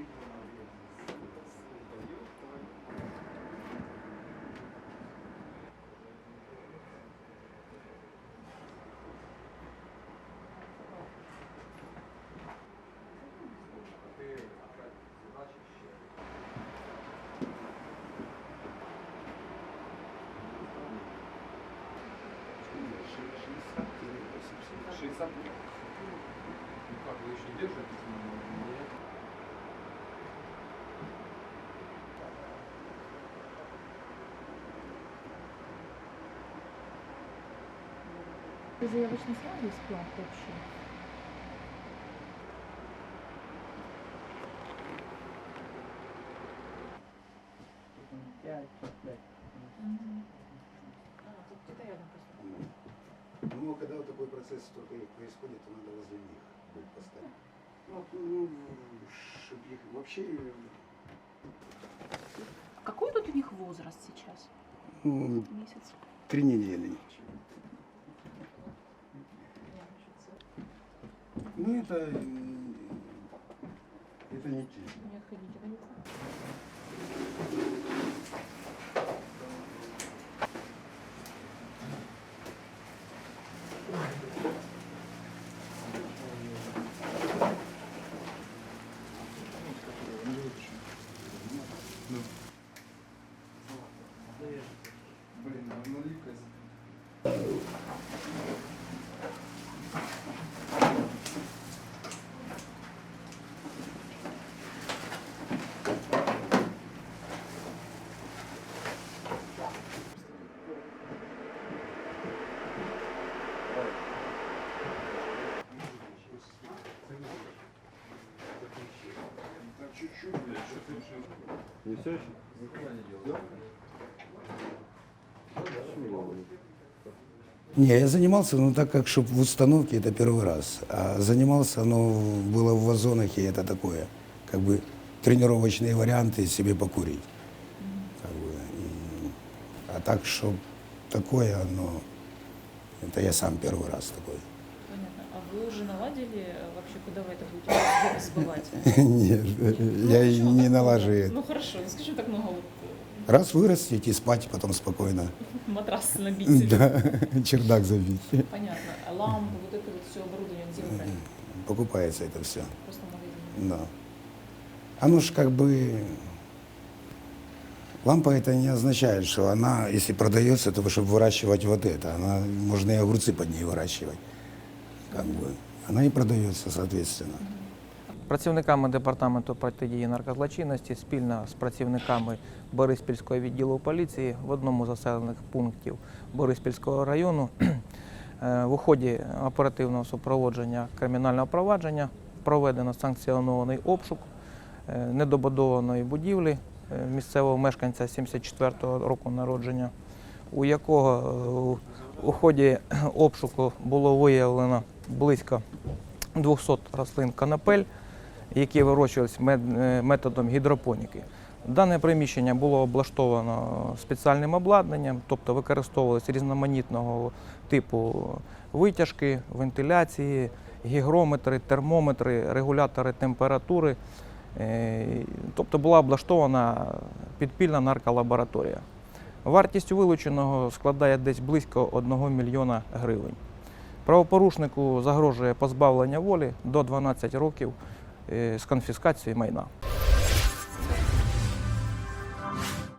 60. Ну как, вы еще держитесь? Нет. Заявочный сразу есть план общий? Ну, когда вот такой процесс только происходит, то надо возле них будет поставить. Ну, ну, их вообще Какой тут у них возраст сейчас? м, Месяц. три недели. Ну, это, м, это не те. Не отходите, да? Блин, ну наливка. Чуть-чуть, блядь, что ты еще? Не все еще? Никуда не делал. Не, я занимался, ну так как, чтобы в установке это первый раз. А занимался, ну, было в вазонах, и это такое, как бы тренировочные варианты себе покурить. Как бы, и- а так, что такое, ну, это я сам первый раз такой. Понятно. А вы уже наладили э, вообще, куда вы это будете сбывать? Нет, я и не наложил. Ну хорошо, скажи так много вот Раз вырастить и спать потом спокойно. э, матрас набить. Да, чердак забить. Понятно. А лампы, вот это вот все оборудование, где вы брали? Покупается это все. Просто в магазине. Да. Оно ж как бы... Лампа это не означает, что она, если продается, то чтобы выращивать вот это. Она, можно и огурцы под ней выращивать. Как бы. Она и продается, соответственно. Працівниками департаменту протидії наркозлочинності спільно з працівниками Бориспільського відділу поліції в одному з населених пунктів Бориспільського району е, в ході оперативного супроводження кримінального провадження проведено санкціонований обшук е, недобудованої будівлі е, місцевого мешканця 74-го року народження, у якого у ході обшуку було виявлено близько 200 рослин канапель, які вирощувалися е, методом гідропоніки. Дане приміщення було облаштовано спеціальним обладнанням, тобто використовувалися різноманітного типу витяжки, вентиляції, гігрометри, термометри, регулятори температури. Е, Тобто була облаштована підпільна нарколабораторія. Вартість вилученого складає десь близько 1 мільйона гривень. Правопорушнику загрожує позбавлення волі до 12 років е, з конфіскацією майна.